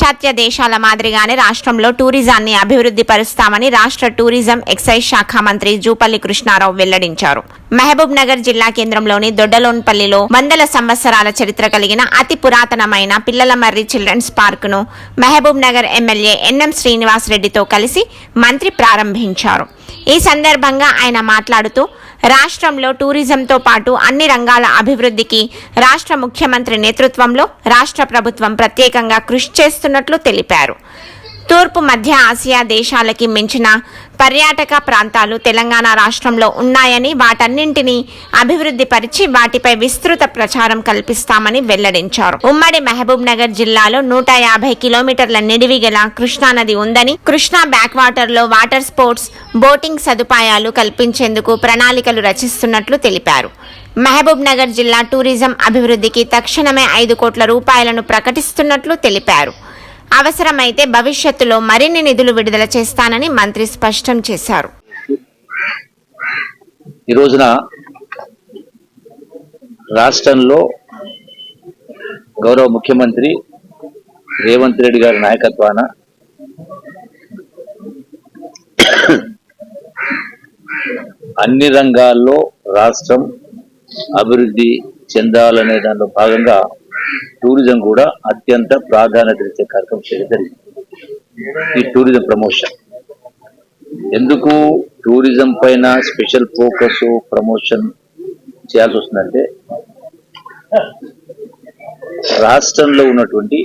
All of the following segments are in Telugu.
పాశ్చాత్య దేశాల మాదిరిగానే రాష్ట్రంలో టూరిజాన్ని అభివృద్ధి పరుస్తామని రాష్ట్ర టూరిజం ఎక్సైజ్ శాఖ మంత్రి జూపల్లి కృష్ణారావు వెల్లడించారు. మహబూబ్ నగర్ జిల్లా కేంద్రంలోని దొడ్డలోన్పల్లిలో వందల సంవత్సరాల చరిత్ర కలిగిన అతి పురాతనమైన పిల్లల మర్రి చిల్డ్రన్స్ పార్క్ను మహబూబ్ నగర్ ఎమ్మెల్యే ఎన్ఎం శ్రీనివాస్ రెడ్డితో కలిసి మంత్రి ప్రారంభించారు. ఈ సందర్భంగా ఆయన మాట్లాడుతూ రాష్ట్రంలో టూరిజంతో పాటు అన్ని రంగాల అభివృద్ధికి రాష్ట్ర ముఖ్యమంత్రి నేతృత్వంలో రాష్ట్ర ప్రభుత్వం ప్రత్యేకంగా కృషి చేస్తున్నట్లు తెలిపారు. తూర్పు మధ్య ఆసియా దేశాలకి మించిన పర్యాటక ప్రాంతాలు తెలంగాణ రాష్ట్రంలో ఉన్నాయని వాటన్నింటినీ అభివృద్ధి పరిచి వాటిపై విస్తృత ప్రచారం కల్పిస్తామని వెల్లడించారు. ఉమ్మడి మహబూబ్ నగర్ జిల్లాలో నూట యాభై కిలోమీటర్ల నిడివి గల కృష్ణానది ఉందని కృష్ణా బ్యాక్ వాటర్లో వాటర్ స్పోర్ట్స్ బోటింగ్ సదుపాయాలు కల్పించేందుకు ప్రణాళికలు రచిస్తున్నట్లు తెలిపారు. మహబూబ్ నగర్ జిల్లా టూరిజం అభివృద్ధికి తక్షణమే ఐదు కోట్ల రూపాయలను ప్రకటిస్తున్నట్లు తెలిపారు. అవసరమైతే భవిష్యత్తులో మరిన్ని నిధులు విడుదల చేస్తానని మంత్రి స్పష్టం చేశారు. ఈ రోజున రాష్ట్రంలో గౌరవ ముఖ్యమంత్రి రేవంత్ రెడ్డి గారి నాయకత్వాన అన్ని రంగాల్లో రాష్ట్రం అభివృద్ధి చెందాలనే దానిలో భాగంగా టూరిజం కూడా అత్యంత ప్రాధాన్యత ఇచ్చే కార్యక్రమం చేయడం జరిగింది. ఈ టూరిజం ప్రమోషన్. ఎందుకు టూరిజం పైన స్పెషల్ ఫోకస్ ప్రమోషన్ చేయాల్సి వస్తుందంటే రాష్ట్రంలో ఉన్నటువంటి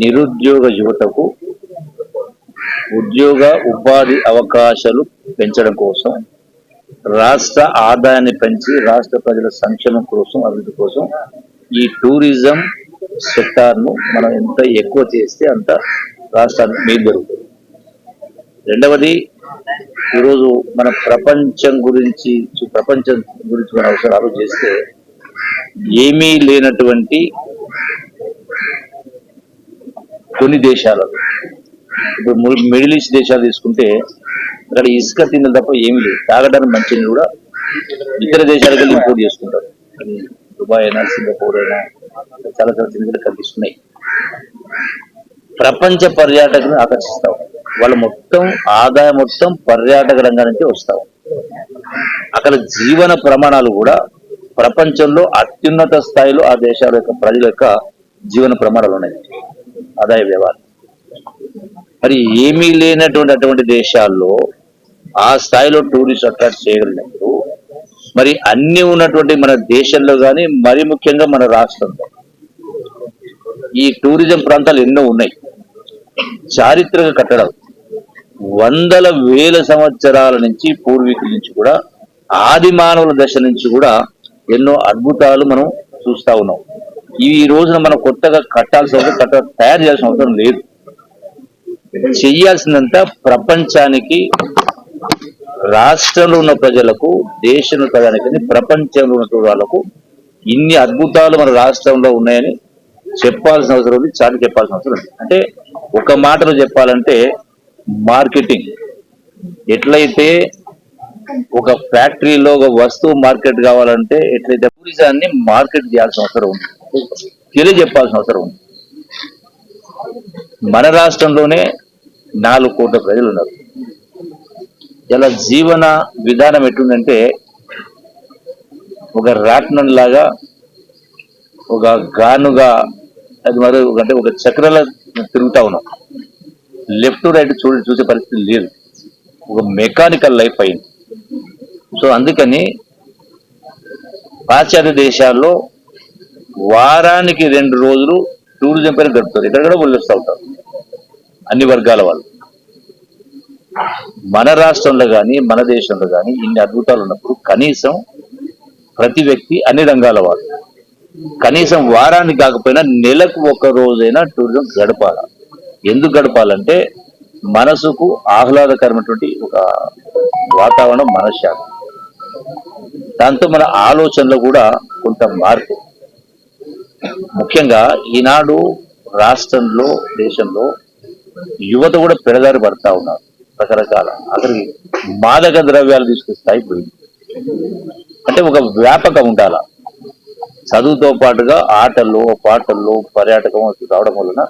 నిరుద్యోగ యువతకు ఉద్యోగ ఉపాధి అవకాశాలు పెంచడం కోసం రాష్ట్ర ఆదాయాన్ని పెంచి రాష్ట్ర ప్రజల సంక్షేమం కోసం అభివృద్ధి కోసం ఈ టూరిజం సెక్టార్ను మనం ఎంత ఎక్కువ చేస్తే అంత రాష్ట్రానికి మేలు జరుగుతుంది. రెండవది ఈరోజు మన ప్రపంచం గురించి ప్రపంచం గురించి మన అవసరాలు చేస్తే ఏమీ లేనటువంటి కొన్ని దేశాలలో ఇప్పుడు మిడిల్ ఈస్ట్ దేశాలు తీసుకుంటే అక్కడ ఇసుక తిన్న తప్ప ఏమి లేదు. తాగడానికి మంచిని కూడా ఇతర దేశాలకు వెళ్ళి ఇంపోర్ట్ చేసుకుంటారు. దుబాయ్ అయినా సింగపూర్ అయినా చాలా చాలా చిన్న కనిపిస్తున్నాయి ప్రపంచ పర్యాటకులను ఆకర్షిస్తాం వాళ్ళు మొత్తం ఆదాయం మొత్తం పర్యాటక రంగం నుంచి వస్తాం అక్కడ జీవన ప్రమాణాలు కూడా ప్రపంచంలో అత్యున్నత స్థాయిలో ఆ దేశాల యొక్క ప్రజల యొక్క జీవన ప్రమాణాలు ఉన్నాయి. ఆదాయ వ్యవహారం. మరి ఏమీ లేనటువంటి అటువంటి దేశాల్లో ఆ స్థాయిలో టూరిస్ట్ అట్రాక్ట్ చేయగలిగినప్పుడు మరి అన్ని ఉన్నటువంటి మన దేశంలో కానీ మరి ముఖ్యంగా మన రాష్ట్రంలో. ఈ టూరిజం ప్రాంతాలు ఎన్నో ఉన్నాయి. చారిత్రక కట్టడాలు. వందల వేల సంవత్సరాల నుంచి పూర్వీకుల నుంచి కూడా ఆది మానవుల దశ నుంచి కూడా ఎన్నో అద్భుతాలు మనం చూస్తా ఉన్నాం. ఈ రోజున మనం కొత్తగా కట్టాల్సిన అవసరం కట్ట తయారు చేయాల్సిన అవసరం లేదు. చెయ్యాల్సిందంతా ప్రపంచానికి రాష్ట్రంలో ఉన్న ప్రజలకు దేశంలో ప్రజానికి ప్రపంచంలో ఉన్న వాళ్ళకు ఇన్ని అద్భుతాలు మన రాష్ట్రంలో ఉన్నాయని చెప్పాల్సిన అవసరం ఉంది చాటి చెప్పాల్సిన అవసరం ఉంది. అంటే ఒక మాటలో చెప్పాలంటే మార్కెటింగ్. ఎట్లయితే ఒక ఫ్యాక్టరీలో ఒక వస్తువు మార్కెట్ కావాలంటే ఎట్లయితే టూరిజాన్ని మార్కెట్ చేయాల్సిన అవసరం ఉంది. తెలియజెప్పాల్సిన అవసరం ఉంది. మన రాష్ట్రంలోనే నాలుగు కోట్ల ప్రజలు ఉన్నారు. ఇలా జీవన విధానం ఎట్లుందంటే ఒక రాట్నం లాగా ఒక గానుగా అది మరి అంటే ఒక చక్రాల తిరుగుతా ఉన్నాం. లెఫ్ట్ రైట్ చూడ చూసే పరిస్థితి లేదు. ఒక మెకానికల్ లైఫ్ అయింది. సో అందుకని పాశ్చాత్య దేశాల్లో వారానికి రెండు రోజులు టూరిజం పైన గడుపుతారు. ఇక్కడ కూడా వెళ్ళొస్తూ ఉంటారు. అన్ని వర్గాల వాళ్ళు. మన రాష్ట్రంలో కానీ మన దేశంలో కానీ ఇన్ని అద్భుతాలు ఉన్నప్పుడు కనీసం ప్రతి వ్యక్తి అన్ని రంగాల వాళ్ళు కనీసం వారానికి కాకపోయినా నెలకు ఒక రోజైనా టూరిజం గడపాల. ఎందుకు గడపాలంటే మనసుకు ఆహ్లాదకరమైనటువంటి ఒక వాతావరణం మనశ్శాంతి దాంతో మన ఆలోచనలో కూడా కొంత మార్పు. ముఖ్యంగా ఈనాడు రాష్ట్రంలో దేశంలో యువత కూడా పెడదారి పడతా ఉన్నారు. రకరకాల. అక్కడికి మాదక ద్రవ్యాలు తీసుకొస్తాయి స్థాయి పోయింది. అంటే ఒక వ్యాపకం ఉండాల. చదువుతో పాటుగా ఆటల్లో పాటల్లో పర్యాటకం రావడం వలన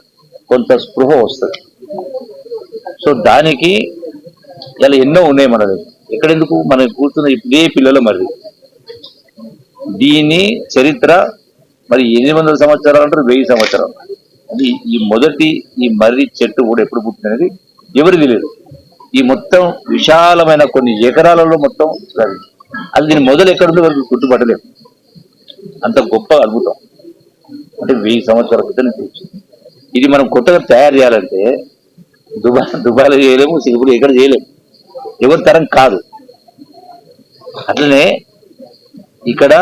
కొంత స్పృహ వస్తుంది. సో దానికి ఇలా ఎన్నో ఉన్నాయి మన ఎక్కడెందుకు మనం కూర్చున్న ఇదే పిల్లలు మరి. దీని చరిత్ర మరి ఎనిమిది వందల సంవత్సరాలు అంటారు వెయ్యి సంవత్సరాలు. అది ఈ మొదటి ఈ మర్రి చెట్టు కూడా ఎప్పుడు పుట్టినది ఎవరు తెలియదు ఈ మొత్తం విశాలమైన కొన్ని ఎకరాలలో మొత్తం అది. అది దీని మొదలు ఎక్కడుందో వరకు గుర్తుపట్టలేదు. అంత గొప్ప అద్భుతం. అంటే వెయ్యి సంవత్సరాల క్రితం నుంచి ఇది మనం కొత్తగా తయారు చేయాలంటే దుబా దుబాయ్లో చేయలేము సింగపూర్ ఎక్కడ చేయలేము. ఎవరి తరం కాదు. అట్లనే ఇక్కడ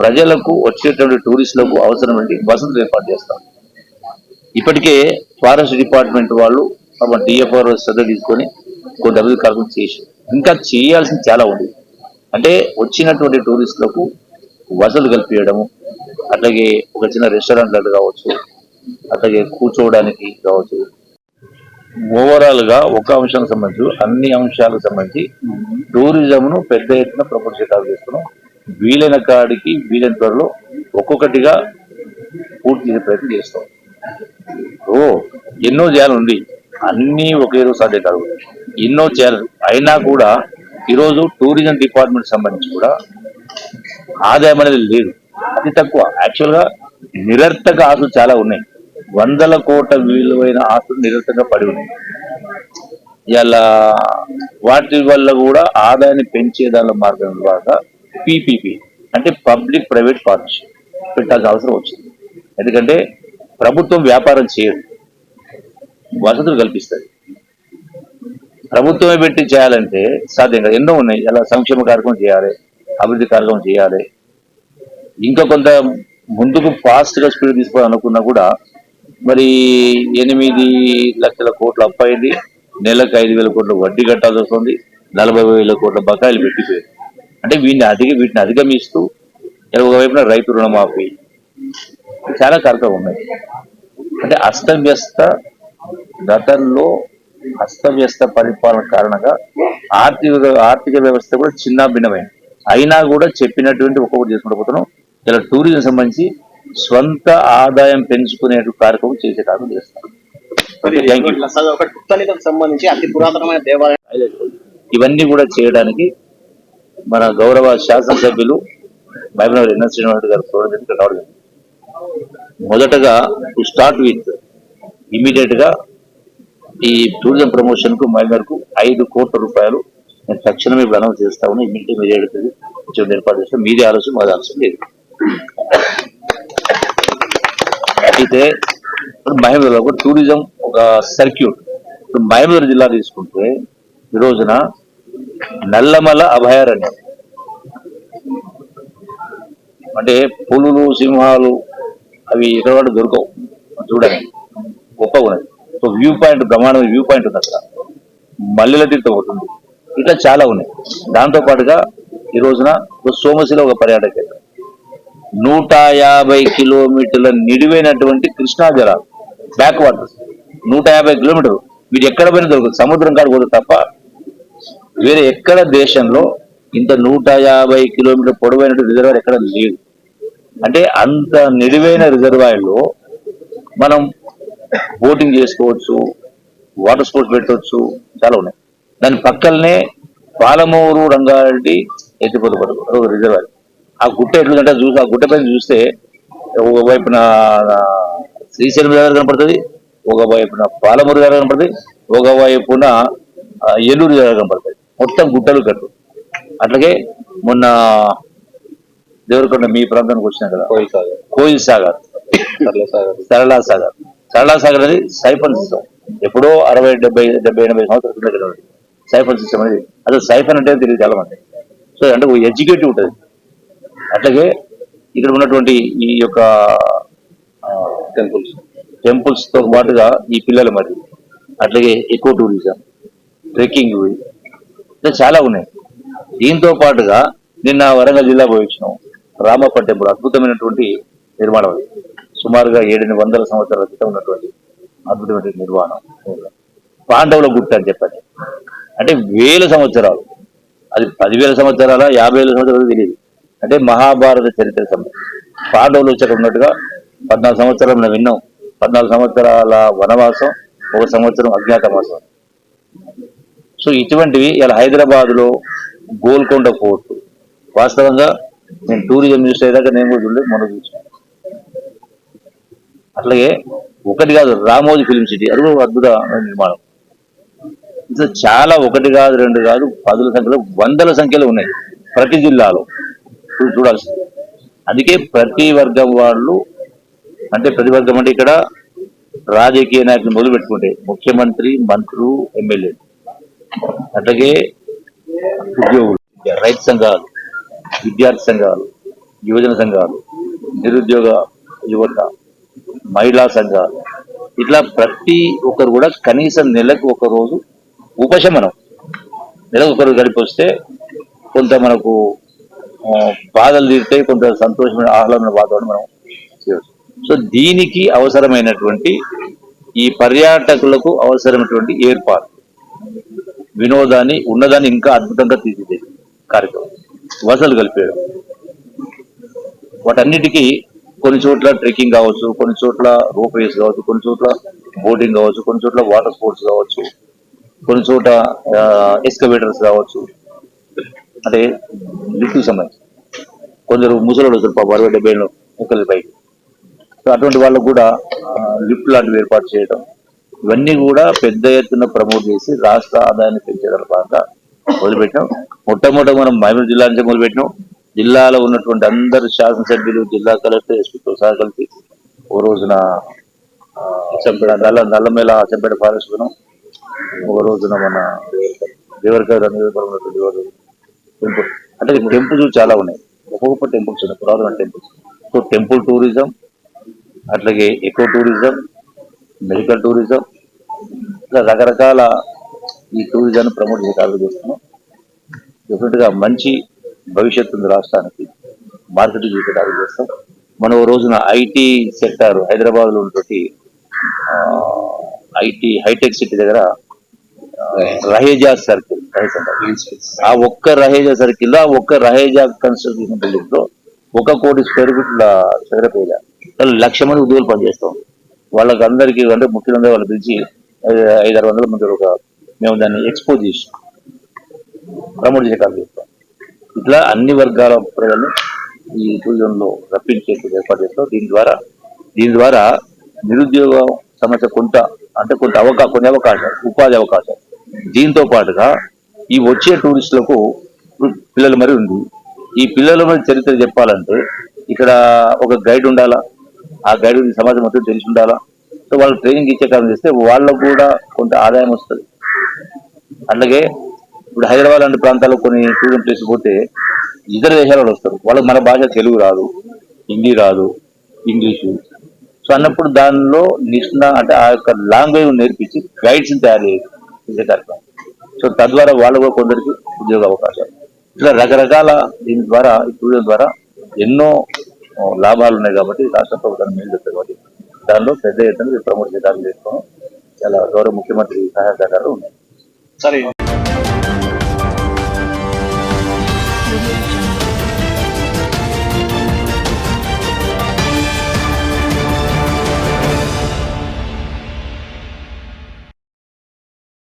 ప్రజలకు వచ్చేటువంటి టూరిస్టులకు అవసరమైన వసతులు ఏర్పాటు చేస్తాం ఇప్పటికే ఫారెస్ట్ డిపార్ట్మెంట్ వాళ్ళు డిఎఫ్ఆర్ శ్రద్ధ తీసుకొని కొన్ని అభివృద్ధి కార్యక్రమం చేసి ఇంకా చేయాల్సింది చాలా ఉంది. అంటే వచ్చినటువంటి టూరిస్టులకు వసతులు కల్పించడము అట్లాగే ఒక చిన్న రెస్టారెంట్ లాంటి కావచ్చు అట్లాగే కూర్చోవడానికి కావచ్చు. ఓవరాల్గా ఒక అంశానికి సంబంధించి అన్ని అంశాలకు సంబంధించి టూరిజం ను పెద్ద ఎత్తున ప్రపంచాలు చేస్తున్నాం వీలైన కాడికి వీలైన త్వరలో ఒక్కొక్కటిగా పూర్తి చేసే ప్రయత్నం చేస్తాం. ఓ ఎన్నో చేయాలండి అన్నీ ఒకే రోజు సాధ్యం కాదు. ఎన్నో చేయాలి అయినా కూడా ఈరోజు టూరిజం డిపార్ట్మెంట్ సంబంధించి కూడా ఆదాయం అనేది లేదు. అతి తక్కువ. యాక్చువల్గా నిరర్థక ఆస్తులు చాలా ఉన్నాయి. వందల కోట్ల విలువైన ఆస్తులు నిరర్థంగా పడి ఉన్నాయి. ఇలా వాటి వల్ల కూడా ఆదాయాన్ని పెంచే దానిలో మార్గం ద్వారా పీపీపీ అంటే పబ్లిక్ ప్రైవేట్ పార్ట్నర్షిప్ పెట్టాల్సిన అవసరం వచ్చింది. ఎందుకంటే ప్రభుత్వం వ్యాపారం చేయదు. వసతులు కల్పిస్తుంది ప్రభుత్వమే పెట్టి చేయాలంటే సాధ్యం కాదు. ఎన్నో ఉన్నాయి. ఎలా సంక్షేమ కార్యక్రమం చేయాలి అభివృద్ధి కార్యక్రమం చేయాలి. ఇంకా కొంత ముందుకు ఫాస్ట్గా స్పీడ్ తీసుకోవాలనుకున్నా కూడా మరి ఎనిమిది లక్షల కోట్లు అప్పు అయింది నెలకు ఐదు వేల కోట్ల వడ్డీ కట్టాల్సి వస్తుంది. నలభై వేల కోట్ల బకాయిలు పెట్టిపోయారు. అంటే వీటిని అధిక వీటిని అధిగమిస్తూ ఒకవైపున రైతు రుణమాఫీ చాలా కార్యక్రమం ఉన్నాయి. అంటే అస్తవ్యస్త గతంలో అస్తవ్యస్త పరిపాలన కారణంగా ఆర్థిక ఆర్థిక వ్యవస్థ కూడా చిన్న భిన్నమైంది. అయినా కూడా చెప్పినటువంటి ఒక్కొక్కటి చేసుకుంటూ ఇలా టూరిజం సంబంధించి స్వంత ఆదాయం పెంచుకునే కార్యక్రమం చేసే కార్యక్రమం చేస్తాం. థ్యాంక్ యూ అసలు ఒక తుత్తలికి సంబంధించి అతి పురాతనమైన దేవాలయం. ఇవన్నీ కూడా చేయడానికి మన గౌరవ శాసనసభ్యులు మహబూబ్నగర్ ఎన్ఎస్ శ్రీనివాస్ గారు చూడడం జరిగింది, ఇక్కడ రావడం. మొదటగా టు స్టార్ట్ విత్ ఇమీడియట్గా ఈ టూరిజం ప్రమోషన్కు మైనర్కు కు ఐదు కోట్ల రూపాయలు నేను తక్షణమే ఇప్పుడు అనౌన్స్ చేస్తా ఉన్నా. ఇమీడియట్ ఇమీడియట్ ఏర్పాటు చేస్తాం. మీది ఆలోచన మాది ఆలోచన లేదు. అయితే ఇప్పుడు మహబూబ్లో కూడా టూరిజం ఒక సర్క్యూట్ ఇప్పుడు మహేంద్ర జిల్లా తీసుకుంటే ఈ రోజున నల్లమల అభయారణ్యం. అంటే పులులు సింహాలు అవి ఎక్కడ దొరకవు. చూడండి వ్యూ పాయింట్ బ్రహ్మాండమైన వ్యూ పాయింట్ ఉంది అక్కడ. మల్లెల తీర్థం ఒకటి ఇట్లా చాలా ఉన్నాయి. దాంతో పాటుగా ఈ రోజున సోమశిల ఒక పర్యాటక కేంద్రం. నూట యాభై కిలోమీటర్ల నిడివైనటువంటి కృష్ణా జలాలు బ్యాక్ వాటర్ నూట యాభై కిలోమీటర్లు. మీరు ఎక్కడ పోయినా దొరకదు. సముద్రం కాడ కూడా తప్ప వేరే ఎక్కడ దేశంలో ఇంత నూట యాభై కిలోమీటర్ పొడవైన రిజర్వాయర్ ఎక్కడ లేదు. అంటే అంత నిడివైన రిజర్వాయర్లో మనం బోటింగ్ చేసుకోవచ్చు వాటర్ స్పోర్ట్స్ పెట్టవచ్చు చాలా ఉన్నాయి. దాని పక్కనే పాలమూరు రంగారెడ్డి ఎత్తిపోతు పడుకు రిజర్వాయర్. ఆ గుట్ట ఎట్లుందంటే చూసి ఆ గుట్ట పైన చూస్తే ఒక వైపున ఆ, శ్రీశైలం దగ్గర కనపడుతుంది ఒక వైపున పాలమూరు దగ్గర కనపడుతుంది ఒక వైపున ఆ, ఏలూరు దగ్గర కనపడుతుంది. మొత్తం గుట్టలు కట్టు. అట్లాగే మొన్న దేవరకొండ మీ ప్రాంతానికి వచ్చినా కదా? కోయిల్ సాగర్. కోయిల్ సాగర్. సరళా సాగర్. సరళా సాగర్ అనేది సైఫన్ సిస్టమ్ ఎప్పుడో అరవై డెబ్బై డెబ్బై ఎనభై సంవత్సరాల కింద సైఫన్ సిస్టమ్ అనేది. అసలు సైఫన్ అంటే తెలియదు చాలా మంది సో అంటే ఎడ్యుకేటివ్ ఉంటుంది. అట్లాగే ఇక్కడ ఉన్నటువంటి ఈ యొక్క టెంపుల్స్ టెంపుల్స్తో పాటుగా ఈ పిల్లల మరి. అట్లాగే ఎకో టూరిజం ట్రెక్కింగ్ ఇట్లా చాలా ఉన్నాయి. దీంతో పాటుగా నిన్న వరంగల్ జిల్లా పోయించాం రామప్ప టెంపుల్ అద్భుతమైనటువంటి నిర్మాణం అది. సుమారుగా ఏడెని వందల సంవత్సరాల క్రితం ఉన్నటువంటి అద్భుతమైన నిర్వహణ పాండవుల గుట్ట అని చెప్పండి. అంటే వేల సంవత్సరాలు. అది పదివేల సంవత్సరాల యాభై వేల సంవత్సరాలు తెలియదు. అంటే మహాభారత చరిత్ర పాండవులు వచ్చాక ఉన్నట్టుగా పద్నాలుగు సంవత్సరాలు మనం విన్నాం. పద్నాలుగు సంవత్సరాల వనవాసం ఒక సంవత్సరం అజ్ఞాతవాసం. సో ఇటువంటివి ఇలా హైదరాబాద్లో గోల్కొండ ఫోర్ట్. వాస్తవంగా నేను టూరిజం చూసేదాకా నేను కూడా చూడలేదు మనం చూసాను అట్లాగే ఒకటి కాదు రామోజీ ఫిలిం సిటీ అది కూడా అద్భుత నిర్మాణం. ఇట్లా చాలా ఒకటి కాదు రెండు కాదు పదుల సంఖ్యలో వందల సంఖ్యలో ఉన్నాయి ప్రతి జిల్లాలో. చూడాల్సింది. అందుకే ప్రతి వర్గం వాళ్ళు అంటే ప్రతి వర్గం అంటే ఇక్కడ రాజకీయ నాయకులు మొదలు పెట్టుకుంటే ముఖ్యమంత్రి మంత్రులు ఎమ్మెల్యే అట్లాగే ఉద్యోగులు రైతు సంఘాలు విద్యార్థి సంఘాలు యువజన సంఘాలు నిరుద్యోగ యువత మహిళా సంఘాలు. ఇట్లా ప్రతి ఒక్కరు కూడా కనీసం నెలకు ఒక రోజు ఉపశమనం. నెలకు ఒకరు గడిపొస్తే కొంత మనకు బాధలు తీరుతాయి కొంత సంతోషమైన ఆహ్లాదమైన వాతావరణం మనం చేయవచ్చు సో దీనికి అవసరమైనటువంటి ఈ పర్యాటకులకు అవసరమైనటువంటి ఏర్పాటు. వినోదాన్ని ఉన్నదాన్ని ఇంకా అద్భుతంగా తీర్చిదే కార్యక్రమం. వసలు కలిపేయడం. వాటన్నిటికీ కొన్ని చోట్ల ట్రెక్కింగ్ కావచ్చు కొన్ని చోట్ల రోప్ వేస్ కావచ్చు కొన్ని చోట్ల బోటింగ్ కావచ్చు కొన్ని చోట్ల వాటర్ స్పోర్ట్స్ కావచ్చు కొన్ని చోట ఎక్స్కవేటర్స్ కావచ్చు. అంటే లిఫ్ట్ సంబంధించి కొందరు ముసలోళ్ళు వస్తారు పాప అరవై డెబ్బై ఏళ్ళు పైకి. సో అటువంటి వాళ్ళకు కూడా లిఫ్ట్ లాంటివి ఏర్పాటు చేయడం ఇవన్నీ కూడా పెద్ద ఎత్తున ప్రమోట్ చేసి రాష్ట్ర ఆదాయాన్ని పెంచేదాని భాగంగా మొదలుపెట్టాం. మొట్టమొదట మనం మహబూబ్ జిల్లా నుంచి మొదలుపెట్టినాం. జిల్లాలో ఉన్నటువంటి అందరు శాసనసభ్యులు జిల్లా కలెక్టర్ ఎస్పీతో సహా కలిసి ఓ రోజున నల్ల నల్లమేళ అచ్చంపేట ఫారెస్ట్ పోయినాం ఒక రోజున మన దేవరకాయ నియోజకవర్గంలో ఉన్నటువంటి వారు టెంపుల్ అంటే టెంపుల్స్ చాలా ఉన్నాయి. ఒక్కొక్క టెంపుల్స్ ఉన్నాయి పురాతన టెంపుల్స్. సో టెంపుల్ టూరిజం అట్లాగే ఎకో టూరిజం మెడికల్ టూరిజం ఇలా రకరకాల ఈ టూరిజాన్ని ప్రమోట్ చేసే కార్యక్రమం చేస్తున్నాం. డెఫినెట్గా మంచి భవిష్యత్తు ఉంది రాష్ట్రానికి మార్కెటింగ్ చేసే చేస్తాం. మనం ఓ రోజున ఐటీ సెక్టార్ హైదరాబాద్లో ఉన్నటువంటి ఐటీ హైటెక్ సిటీ దగ్గర రహేజా సర్కిల్ ఆ ఒక్క రహేజా సర్కిల్ ఆ ఒక్క రహేజా కన్స్ట్రక్షన్ బిల్డింగ్లో ఒక కోటి స్క్వేర్ ఫీట్ల చదరపేద లక్ష మంది ఉద్యోగులు పనిచేస్తాం. వాళ్ళకి అందరికీ అంటే ముఖ్యంగా వాళ్ళు పిలిచి ఐదు ఐదారు వందల మంది ఒక మేము దాన్ని ఎక్స్పోజ్ చేసి ప్రమోట్ చేసే కార్యక్రమం. చేస్తాం ఇట్లా అన్ని వర్గాల ప్రజలను ఈ టూరిజంలో రప్పించేందుకు ఏర్పాటు చేస్తాం దీని ద్వారా దీని ద్వారా నిరుద్యోగ సమస్య కొంత అంటే కొంత అవకా కొన్ని అవకాశాలు ఉపాధి అవకాశాలు. దీంతో పాటుగా ఈ వచ్చే టూరిస్టులకు పిల్లలు మరి ఉంది. ఈ పిల్లల మరి చరిత్ర చెప్పాలంటే ఇక్కడ ఒక గైడ్ ఉండాలా? ఆ గైడ్ సమాజం మొత్తం తెలిసి ఉండాలా? సో వాళ్ళు ట్రైనింగ్ ఇచ్చే కారణం చేస్తే వాళ్ళకు కూడా కొంత ఆదాయం వస్తుంది. అలాగే ఇప్పుడు హైదరాబాద్ లాంటి ప్రాంతాల్లో కొన్ని టూరిజం ప్లేస్ పోతే ఇతర దేశాల వాళ్ళు వస్తారు. వాళ్ళకి మన భాష తెలుగు రాదు హిందీ రాదు ఇంగ్లీషు. సో అన్నప్పుడు దానిలో నిష్ణ అంటే ఆ యొక్క లాంగ్వేజ్ నేర్పించి గైడ్స్ తయారు చేయాలి చేసే కార్యక్రమం. సో తద్వారా వాళ్ళు కూడా కొందరికి ఉద్యోగ అవకాశాలు. ఇట్లా రకరకాల దీని ద్వారా ఈ టూరిజం ద్వారా ఎన్నో లాభాలు ఉన్నాయి కాబట్టి రాష్ట్ర ప్రభుత్వాన్ని మేలు చేస్తారు కాబట్టి దానిలో పెద్ద ఎత్తున ప్రమోట్ చేయడానికి చేసుకోవడం చాలా గౌరవ ముఖ్యమంత్రి సహాయ సహకారాలు ఉన్నాయి. సరే.